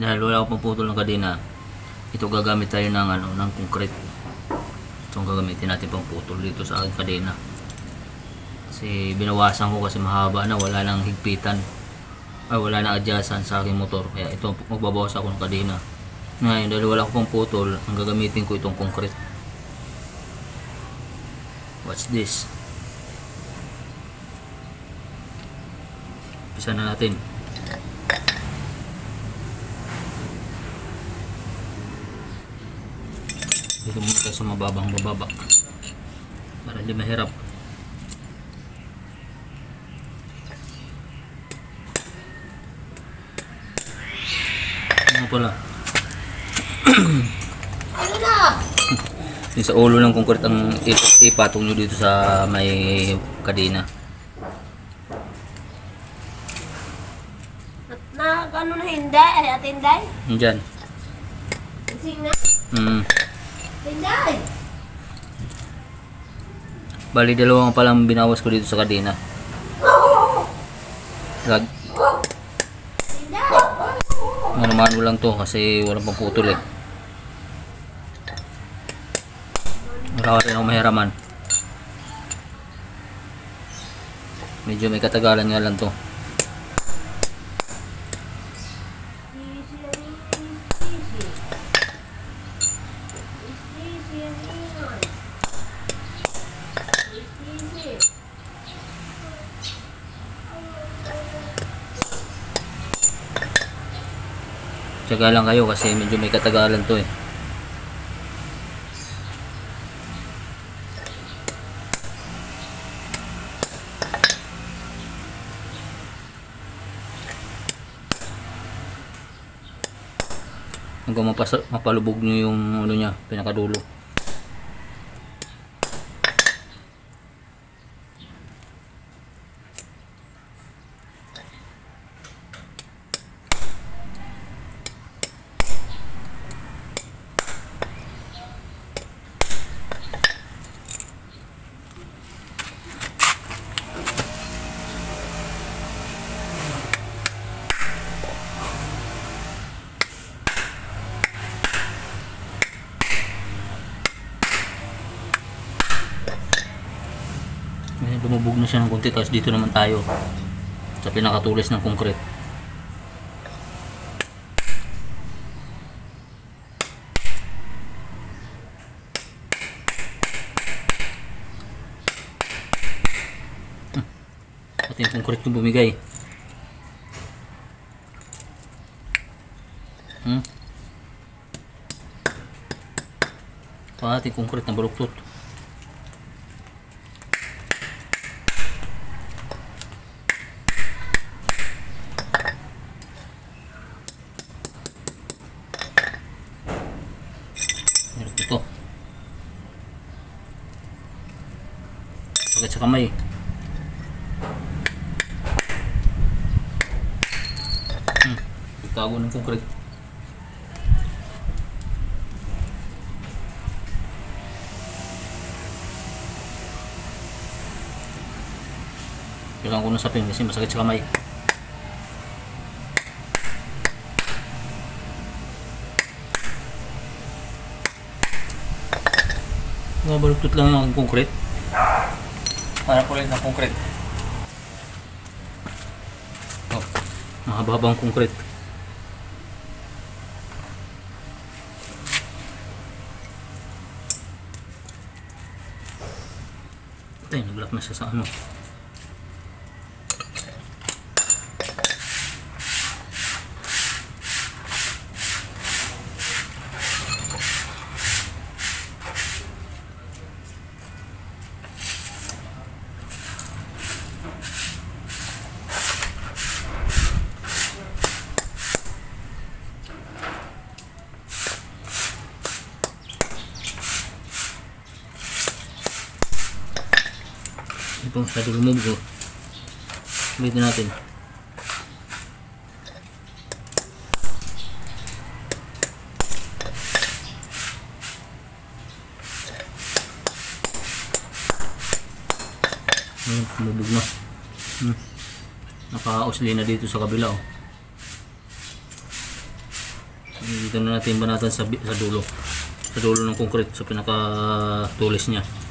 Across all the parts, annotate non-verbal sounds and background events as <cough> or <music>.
Dahil wala akong puputol ng kadena, ito gagamit tayo ng ano, ng concrete. Ito ang gagamitin natin pang dito sa aking kadena. Kasi binawasan ko kasi mahaba na, wala nang higpitan. Ay, wala na adjustan sa aking motor. Kaya ito, magbabawas ako ng kadena. Ngayon, dahil wala akong putol, ang gagamitin ko itong concrete. Watch this. Isa na natin. Dito muna tayo sa mababang bababa. Para hindi mahirap. Ano pala? Yung sa ulo ng concrete ang ip- ipatong nyo dito sa may kadena. At na, ano na hindi? Ay, at hindi? Diyan. Ising na? Mm. Bali dalawang palang binawas ko dito sa kadena. Lag Hindi! ano mano lang to kasi walang pamputol eh. Wala rin ako mahiraman. Medyo may katagalan nga lang to. Tsaga lang kayo kasi medyo may katagalan to eh. Hanggang mapalubog nyo yung ano niya, pinakadulo. Ayan, lumubog na siya ng konti tapos dito naman tayo sa pinakatulis ng concrete. Pati yung concrete ko bumigay. Hmm. Pati concrete na baluktot. Meron ito. Sakit sa kamay. Hmm. Tago ng concrete. Kailangan ko ng sapin kasi masakit sa kamay. Nabaluktot lang ng concrete. Para ko lang ng concrete. Oh, mahababang concrete. Ay, naglock na siya sa ano. Ito sa lumog ko. Ulitin natin. Ayun, lumog na. Hmm. Naka-usli na dito sa kabila oh. Dito na natin banatan sa, bi- sa dulo. Sa dulo ng concrete, sa pinaka-tulis niya.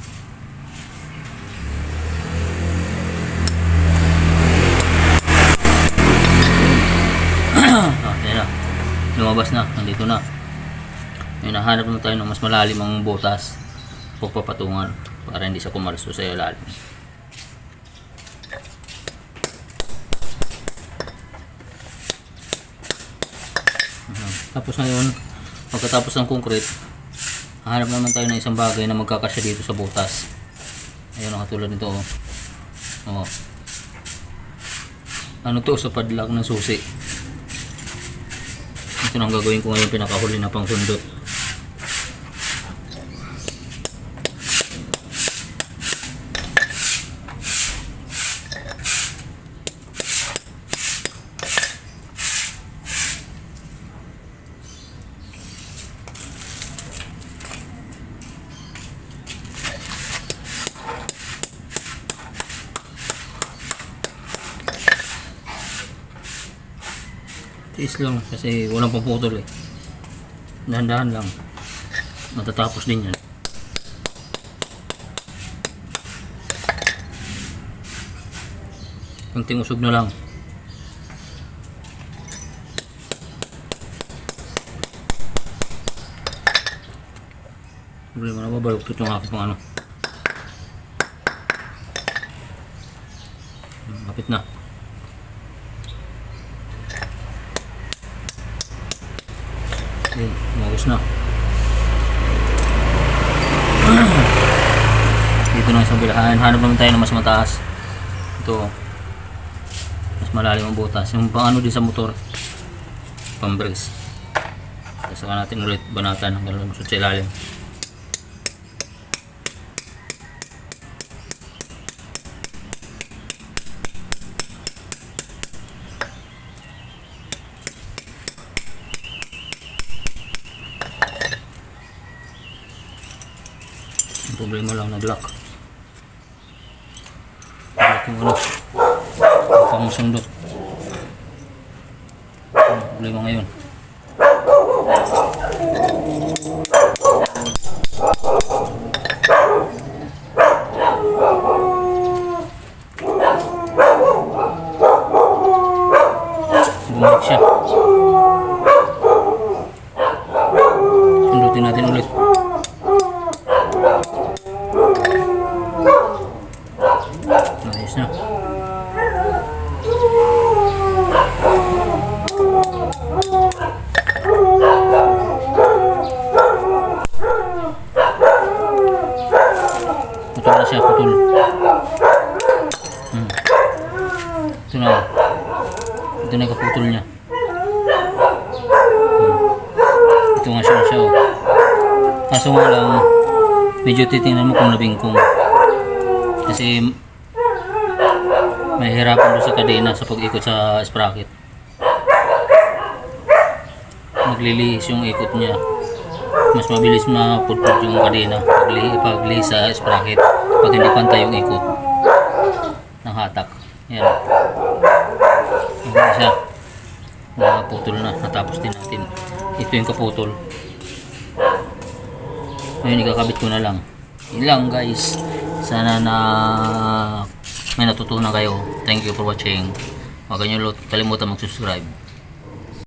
Lumabas na. Nandito na. Ngayon, nahanap naman tayo ng mas malalim ang butas. Pagpapatungan. Para hindi siya kumalso sa ilalim. Tapos ngayon, pagkatapos ng concrete, hahanap naman tayo ng isang bagay na magkakasya dito sa butas. Ayun ang katulad nito. Oh. Oh. Ano to sa padlock ng susi. Na ang gagawin ko ngayon pinakahuli na pang sundot. Tiis lang kasi walang puputol eh. Dahan-dahan lang. Matatapos din yan. Kunting usog na lang. Problema na babaluktot yung aking pang ano. Kapit na. Yun, umagos na. <clears throat> Dito na sa bilahan. Hanap naman tayo ng mas mataas. Ito. Mas malalim ang butas. Yung pang ano din sa motor. Pang brace. Tapos saka natin ulit banatan hanggang sa ilalim. Problema lang nag-lock. Nag-lock yung ano. Ang problema ngayon. Bumalik siya. Sundutin natin ulit. Ayos na. Putol na siya, putol. Hmm. Ito na. Ito na kaputol niya. Hmm. Ito nga siya siya. Oh. Kaso nga lang, medyo titingnan mo kung nabingkong. Kasi mahirapan doon sa kadena sa pag-ikot sa sprocket. Maglilihis yung ikot niya. Mas mabilis mapudpud yung kadena pagli paglihis sa sprocket pag hindi pantay yung ikot ng hatak. Yan. Yan siya. Naputol na. Natapos din natin. Ito yung kaputol. Ngayon ikakabit ko na lang. Yun lang guys. Sana na may natutunan kayo. Thank you for watching. Huwag niyo kalimutan mag-subscribe.